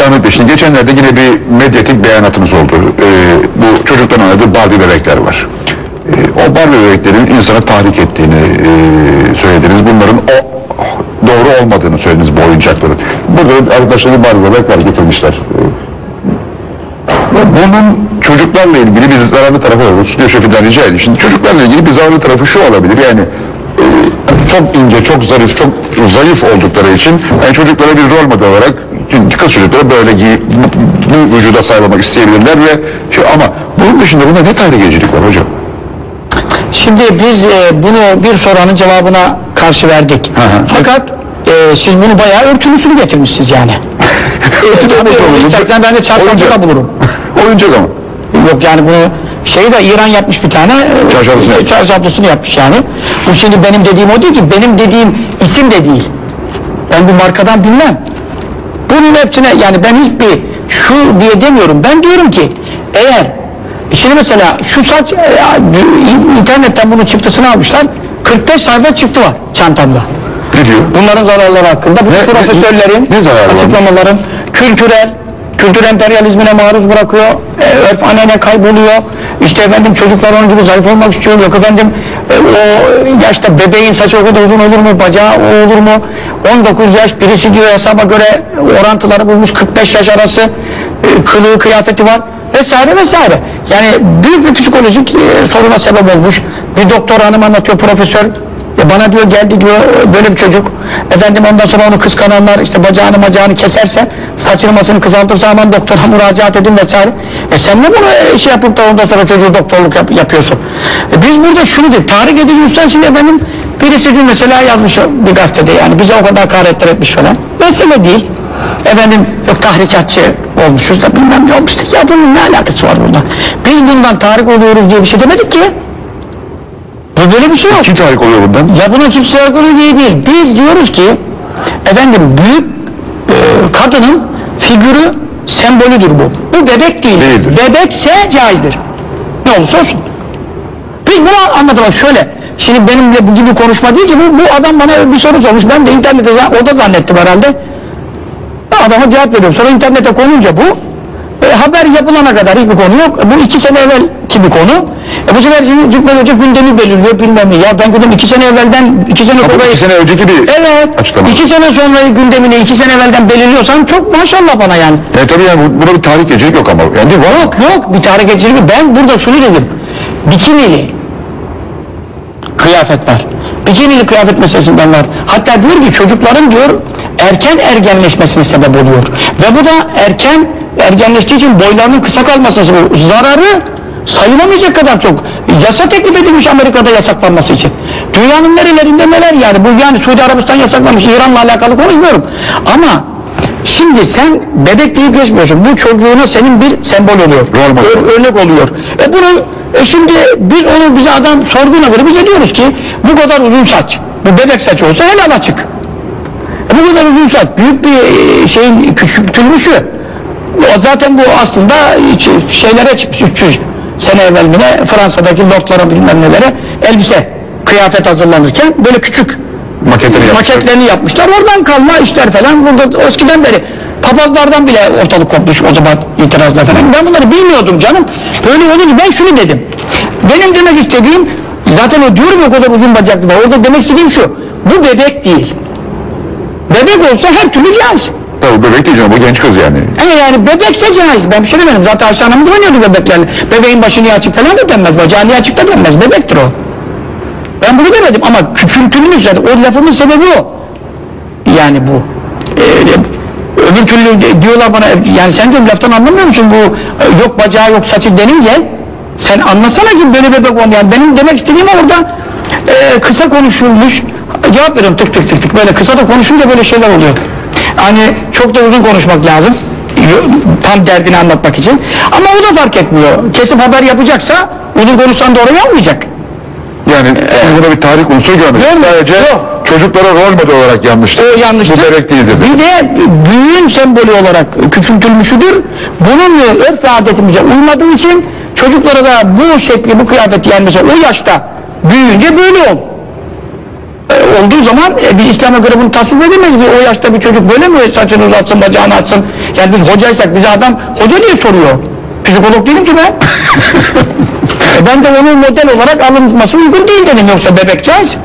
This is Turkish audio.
Bey şimdi geçenlerde yine bir medyatik beyanatınız oldu. Ee, bu çocukların oynadığı Barbie bebekler var. Ee, o Barbie bebeklerin insanı tahrik ettiğini e, söylediniz. Bunların o doğru olmadığını söylediniz bu oyuncakların. Burada arkadaşlar bir Barbie bebek var getirmişler. Ee, bunun çocuklarla ilgili bir zararlı tarafı var. Stüdyo şefinden rica edeyim. Şimdi çocuklarla ilgili bir zararlı tarafı şu olabilir. Yani e, çok ince, çok zarif, çok zayıf oldukları için yani çocuklara bir rol model olarak kız çocukları böyle giy, bu, bu vücuda sahip isteyebilirler ve şey, ama bunun dışında bunda ne tahrikkecilik var hocam? Şimdi biz e, bunu bir soranın cevabına karşı verdik. Hı hı. Fakat e, siz bunu bayağı örtülüsünü getirmişsiniz yani. Örtülü nasıl olur? ben de çarşafı da bulurum. Oyuncak ama. Yok yani bunu şeyi de İran yapmış bir tane e, Çarşaflısını yapmış. çarşaflısını yapmış yani. Bu şimdi benim dediğim o değil ki benim dediğim isim de değil. Ben bu markadan bilmem. Bunun hepsine yani ben hiçbir şu diye demiyorum. Ben diyorum ki eğer şimdi mesela şu saç e, internetten bunun çıktısını almışlar. 45 sayfa çıktı var çantamda. Ne diyor? Bunların zararları hakkında bu Ne- profesörlerin ne- ne açıklamaların kültürel kültür emperyalizmine maruz bırakıyor e, örf anene kayboluyor işte efendim çocuklar onun gibi zayıf olmak istiyor yok efendim e, o yaşta bebeğin saçı o kadar uzun olur mu bacağı o olur mu 19 yaş birisi diyor hesaba göre orantıları bulmuş 45 yaş arası e, kılığı kıyafeti var vesaire vesaire. Yani büyük bir psikolojik e, soruna sebep olmuş. Bir doktor hanım anlatıyor profesör. E bana diyor geldi diyor böyle bir çocuk efendim ondan sonra onu kıskananlar işte bacağını macağını keserse saçını masını kızaltırsa aman doktora müracaat edin vesaire. E sen ne bunu e, şey yapıp da ondan sonra çocuğu doktorluk yap- yapıyorsun. E biz burada şunu diyor tahrik edici üstten şimdi efendim birisi dün mesela yazmış bir gazetede yani bize o kadar hakaretler etmiş falan. Mesele değil. Efendim yok tahrikatçı olmuşuz da bilmem ne olmuştuk. Ya bunun ne alakası var burada? Biz bundan tahrik oluyoruz diye bir şey demedik ki. Bu böyle bir şey yok. Kim tahrik oluyor bundan? Ya buna kimse yargılı diye değil. Biz diyoruz ki efendim büyük e, kadının figürü sembolüdür bu. Bu bebek değil. Değildir. Bebekse caizdir. Ne olursa olsun. Biz bunu anlatalım şöyle. Şimdi benimle bu gibi konuşma değil ki bu, bu adam bana bir soru sormuş. Ben de internete o da zannettim herhalde. Adama cevap veriyorum. Sonra internete konunca bu e, haber yapılana kadar hiçbir konu yok. E, bu iki sene evvelki bir konu. E, bu sefer şimdi Cübbeli Hoca gündemi belirliyor bilmem ne. Ya ben dedim iki sene evvelden iki sene sonra iki sene önceki bir Evet. açıklama. iki sene sonra gündemini iki sene evvelden belirliyorsan çok maşallah bana yani. E tabii yani bu- buna bir tahrikkecilik yok ama. Yani değil mi? Var mı? Yok yok bir tahrik edicilik ben burada şunu dedim. Bikinili kıyafet var. Bikinili kıyafet meselesinden var. Hatta diyor ki çocukların diyor erken ergenleşmesine sebep oluyor. Ve bu da erken ergenleştiği için boylarının kısa oluyor. Zararı sayılamayacak kadar çok. Yasa teklif edilmiş Amerika'da yasaklanması için. Dünyanın nerelerinde neler yani. Bu yani Suudi Arabistan yasaklamış. İran'la alakalı konuşmuyorum. Ama Şimdi sen bebek deyip geçmiyorsun. Bu çocuğuna senin bir sembol oluyor. Ör- örnek oluyor. E bunu e şimdi biz onu bize adam sorduğuna göre biz diyoruz ki bu kadar uzun saç. Bu bebek saçı olsa helal açık. E bu kadar uzun saç büyük bir e, şeyin küçültülmüşü. O zaten bu aslında şeylere çıkmış 300 sene evvel mi ne Fransa'daki lordlara bilmem nelere elbise kıyafet hazırlanırken böyle küçük Maketleri yapmışlar. maketlerini yapmışlar. Oradan kalma işler falan burada eskiden beri papazlardan bile ortalık kopmuş o zaman itirazlar falan. Ben bunları bilmiyordum canım. Böyle olunca ben şunu dedim. Benim demek istediğim zaten o diyorum o kadar uzun bacaklı var. Orada demek istediğim şu. Bu bebek değil. Bebek olsa her türlü caiz. Tabii bebek değil canım bu genç kız yani. Yani, yani bebekse caiz. Ben bir şey demedim. Zaten aşağınımız oynuyordu bebeklerle. Bebeğin başı niye açık falan da denmez. Bacağı niye açık da denmez. Bebektir o. Ben bunu demedim ama küçültülmüş yani. O lafımın sebebi o. Yani bu. Ee, öbür türlü diyorlar bana yani sen diyorum laftan anlamıyor musun bu e, yok bacağı yok saçı denince sen anlasana ki böyle bebek olmayan yani benim demek istediğim orada e, kısa konuşulmuş cevap veriyorum tık tık tık tık böyle kısa da konuşunca böyle şeyler oluyor hani çok da uzun konuşmak lazım tam derdini anlatmak için ama o da fark etmiyor kesip haber yapacaksa uzun konuşsan da orayı almayacak Yani siz buna bir tarih unsuru. Görmedim, Sadece yok. çocuklara rol model olarak yanlıştır. O yanlıştır. Bu bebek değildir. Bir de büyüğün sembolü olarak küçültülmüşüdür. Bunun örf ve adetimize uymadığı için çocuklara da bu şekli, bu kıyafeti mesela o yaşta büyüyünce böyle ol. Olduğu zaman e, bir İslam'a göre bunu tasvip edemeyiz ki o yaşta bir çocuk böyle mi saçını uzatsın bacağını atsın yani biz hocaysak bize adam hoca diye soruyor? Psikolog değilim ki ben. E, ben de onun model olarak alınması uygun değil dedim yoksa bebek caiz